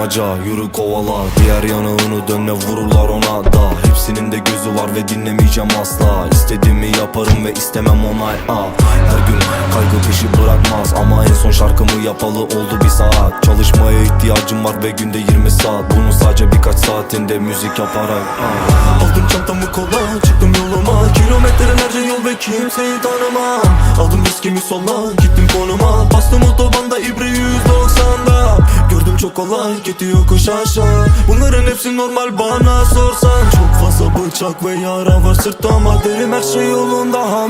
bulmaca Yürü kovala. Diğer yanağını dönle vururlar ona da. Hepsinin de gözü var ve dinlemeyeceğim asla. İstediğimi yaparım ve istemem onay ah. Her gün kaygı peşi bırakmaz. Ama en son şarkımı yapalı oldu bir saat. Çalışmaya ihtiyacım var ve günde 20 saat. Bunun sadece birkaç saatinde müzik yaparak. Aldım çantamı kola çıktım yoluma. Kilometrelerce yol ve kimseyi tanımam. Aldım riskimi sola gittim konuma. Bastım otobanda ibre 190'da Gördüm çok kolay gitti yokuş aşağı. Bunların hepsi normal bana sorsan. Çok fazla bıçak ve yara var sırtta Ama derim her şey yolunda. Hamdülillah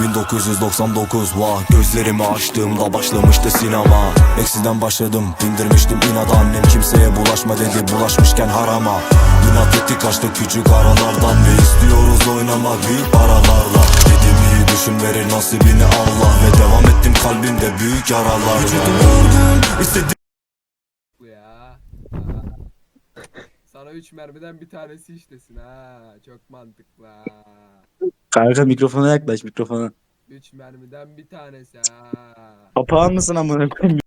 1999 Vah gözlerimi açtığımda başlamıştı sinema. Eksiden başladım bindirmiştim inat Annem kimseye bulaşma dedi bulaşmışken harama. İnat etti kaçtı küçük aralardan. Ne istiyoruz oynamak büyük paralarla. Dedim iyi düşün verir nasibini Allah. Ve devam ettim kalbimde büyük yaralar Vücudum yorgun istedi bu ya. Sana 3 mermiden bir tanesi işlesin ha. Çok mantıklı ha. Kanka mikrofona yaklaş mikrofona. 3 mermiden bir tanesi ha. Papağan mısın amına koyayım?